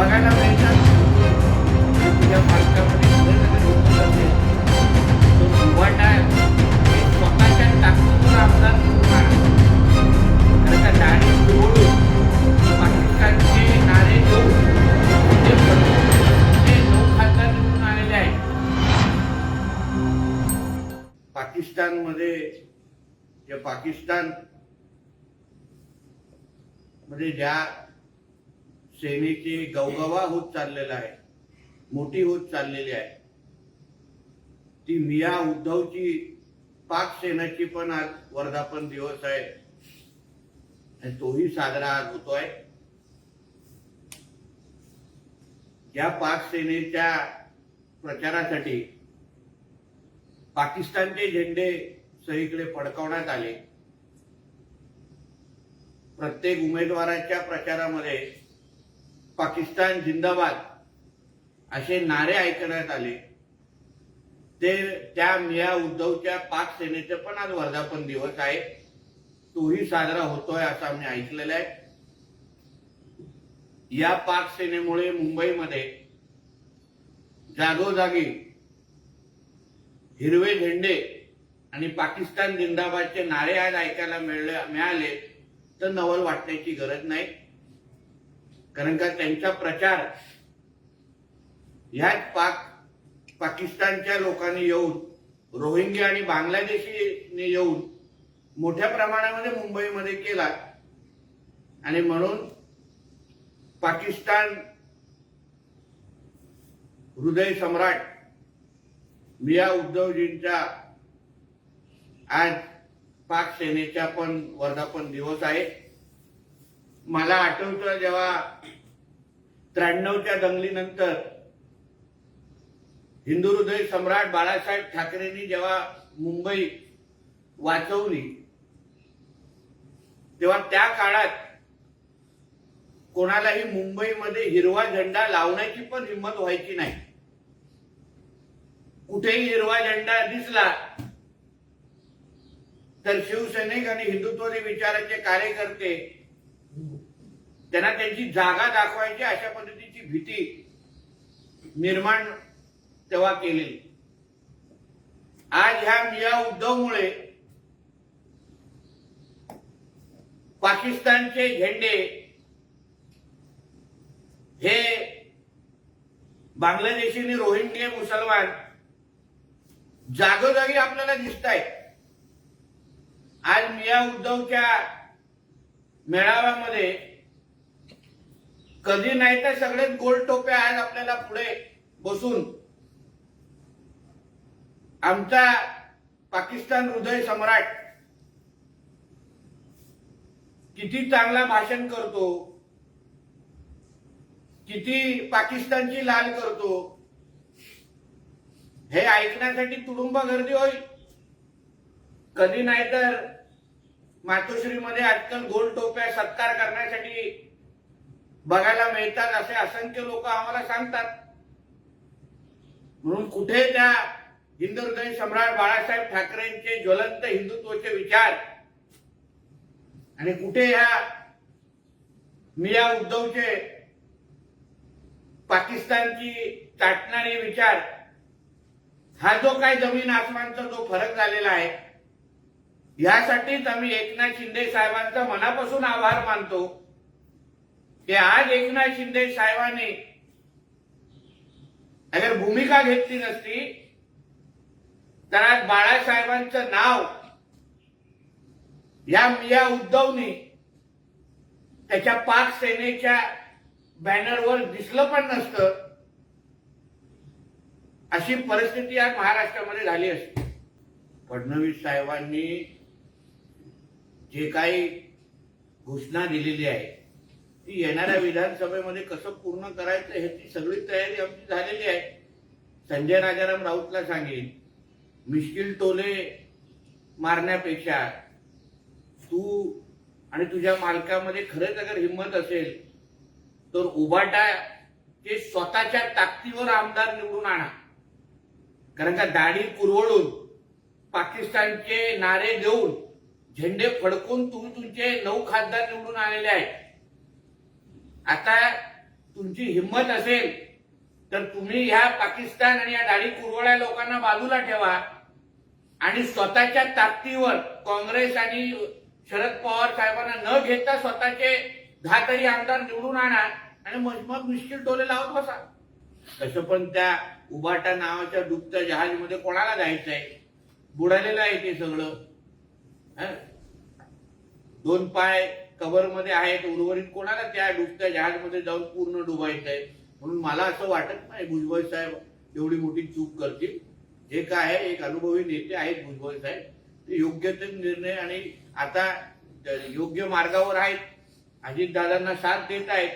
बघायला मिळतात. तुझ्या मार्गामध्ये नारे ते नऊ खासदार निवडून आलेले पाकिस्तानमध्ये जे पाकिस्तान म्हणजे ज्या सेनेची गवगवा होत चाललेला आहे. मोठी होत चाललेली आहे. ती मिया उद्धवची पाक सेनाची पण आज वर्धापन दिवस आहे. आणि तोही साजरा आज होतोय. या पाक सेनेच्या प्रचारासाठी पाकिस्तानचे झेंडे सगळीकडे फडकवण्यात आले. प्रत्येक उमेदवाराच्या प्रचारामध्ये पाकिस्तान जिंदाबाद असे नारे ऐकण्यात आले. ते त्या मिया उद्धवच्या पाक सेनेचे पण आज वर्धापन दिवस आहे. तोही साजरा होतोय असं आम्ही ऐकलेलं आहे. या पाक सेनेमुळे मुंबईमध्ये जागोजागी हिरवे झेंडे आणि पाकिस्तान जिंदाबादचे नारे आज ऐकायला मिळाले तर नवल वाटण्याची गरज नाही. कारण का त्यांचा प्रचार ह्याच पाक पाकिस्तानच्या लोकांनी येऊन रोहिंग्या आणि बांगलादेशीने येऊन मोठ्या प्रमाणामध्ये मुंबईमध्ये केला. आणि म्हणून पाकिस्तान हृदय सम्राट मिया उद्धवजींचा आज पाक सेनेचा पण वर्धापन दिवस आहे. मला आठवतं जेव्हा त्र्याण्णवच्या दंगलीनंतर हिंदू हृदय सम्राट बाळासाहेब ठाकरेंनी जेव्हा मुंबई वाचवली तेव्हा त्या काळात कोणालाही मुंबईमध्ये हिरवा झेंडा लावण्याची पण हिंमत व्हायची नाही. कुठेही हिरवा झेंडा दिसला तर शिवसैनिक आणि हिंदुत्ववादी विचाराचे कार्यकर्ते त्यांना त्यांची जागा दाखवायची अशा पद्धतीची भीती निर्माण तेव्हा केलेली आज ह्या मिया उद्धवमुळे पाकिस्तानचे झेंडे हे बांगलादेशी आणि मुसलमान जागोजागी आपल्याला दिसत आहेत आज मिया उद्धवच्या मेळाव्यामध्ये कधी नाही तर सगळेच गोल टोपे आज आपल्याला पुढे बसून. आमचा पाकिस्तान हृदय सम्राट किती चांगला भाषण करतो किती पाकिस्तानची लाल करतो हे ऐकण्यासाठी तुडुंब गर्दी होईल. कधी नाही तर मातोश्रीमध्ये आजकाल गोल टोप्या सत्कार करण्यासाठी बघायला मिळतात असे असंख्य लोक आम्हाला सांगतात. म्हणून कुठे त्या हिंदू हृदय सम्राट बाळासाहेब ठाकरेंचे ज्वलंत हिंदुत्वाचे विचार? आणि कुठे ह्या मिया उद्धवचे पाकिस्तानची चाटणारे विचार? हा जो काय जमीन आसमानचा जो फरक झालेला आहे यासाठीच आम्ही एकनाथ शिंदे साहेबांचा मनापासून आभार मानतो. की आज एकनाथ शिंदे साहेबांनी अगर भूमिका घेतली नसती तर आज बाळासाहेबांचं नाव या मिया उद्धवनी त्याच्या पाक सेनेच्या बॅनरवर दिसलं पण नसतं. अशी परिस्थिती आज महाराष्ट्रामध्ये झाली असते. फडणवीस साहेबांनी जे काही घोषणा दिलेली आहे ती येणाऱ्या विधानसभेमध्ये कसं पूर्ण करायचं ह्याची सगळी तयारी आमची झालेली आहे. संजय राजाराम राऊतला सांगेन मिश्किल टोले मारण्यापेक्षा तू आणि तुझ्या मालकामध्ये खरंच अगर हिंमत असेल तर उबाटा ते स्वतःच्या ताकदीवर आमदार निवडून आणा. कारण का दाढी कुरवडून पाकिस्तानचे नारे देऊन झेंडे फडकून तुम्ही तुमचे नऊ खासदार निवडून आलेले आहेत. आता तुमची हिंमत असेल तर तुम्ही ह्या पाकिस्तान आणि या दाढी कुरवळ्या लोकांना बाजूला ठेवा आणि स्वतःच्या ताकदीवर काँग्रेस आणि शरद पवार साहेबांना न घेता स्वतःचे दहा तरी आमदार निवडून आणा आणि मग निश्चित डोले लावत बसा. तसं पण त्या उबाटा नावाच्या डुबत्या जहाजमध्ये कोणाला जायचंय? बुडालेलं आहे ते सगळं. दोन पाय कव्हरमध्ये आहेत उर्वरित कोणाला त्या डुबत्या जहाजमध्ये जाऊन पूर्ण डुबायचं आहे म्हणून मला असं वाटत नाही भुजबळ साहेब एवढी मोठी चूक करतील. जे काय आहे एक अनुभवी नेते आहेत भुजबळ साहेब. ते योग्य ते निर्णय आणि आता योग्य मार्गावर आहेत. अजितदादांना साथ देत आहेत.